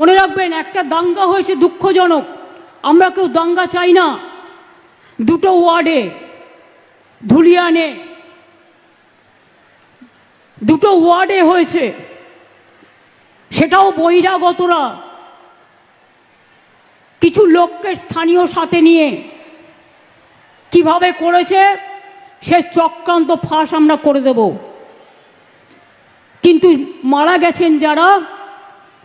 মনে রাখবেন, একটা দাঙ্গা হয়েছে দুঃখজনক। আমরা কেউ দাঙ্গা চাই না। দুটো ওয়ার্ডে, ধুলিয়ানে, দুটো ওয়ার্ডে হয়েছে। সেটাও বহিরাগতরা। কিছু লোককে স্থানীয় সাথে নিয়ে কীভাবে করেছে, সে চক্রান্ত ফাঁস আমরা করে দেব। কিন্তু মারা গেছেন যারা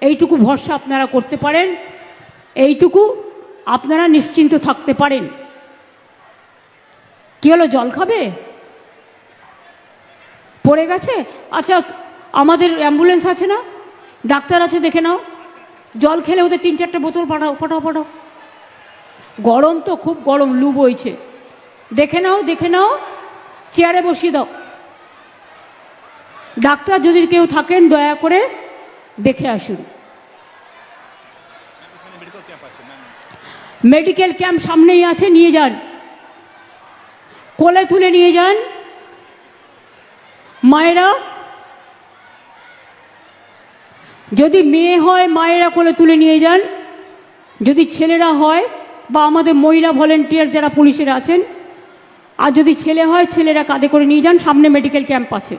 এইটুকু ভরসা আপনারা করতে পারেন, এইটুকু আপনারা নিশ্চিন্ত থাকতে পারেন। কি হলো, জল খাবে? পড়ে গেছে? আচ্ছা আমাদের অ্যাম্বুলেন্স আছে না? ডাক্তার আছে, দেখে নাও। জল খেলে ওদের তিন চারটে বোতল পাঠাও পাঠাও পাঠাও। গরম তো, খুব গরম, লু বইছে। দেখে নাও দেখে নাও, চেয়ারে বসিয়ে দাও। ডাক্তার যদি কেউ থাকেন, দয়া করে দেখে আসুন। মেডিকেল ক্যাম্প সামনেই আছে, নিয়ে যান। কোলে তুলে নিয়ে যান। মায়েরা, যদি মেয়ে হয়, মায়েরা কোলে তুলে নিয়ে যান। যদি ছেলেরা হয়, বা আমাদের মহিলা ভলেন্টিয়ার যারা পুলিশের আছেন, আর যদি ছেলে হয়, ছেলেরা কাঁধে করে নিয়ে যান, সামনে মেডিকেল ক্যাম্প আছে।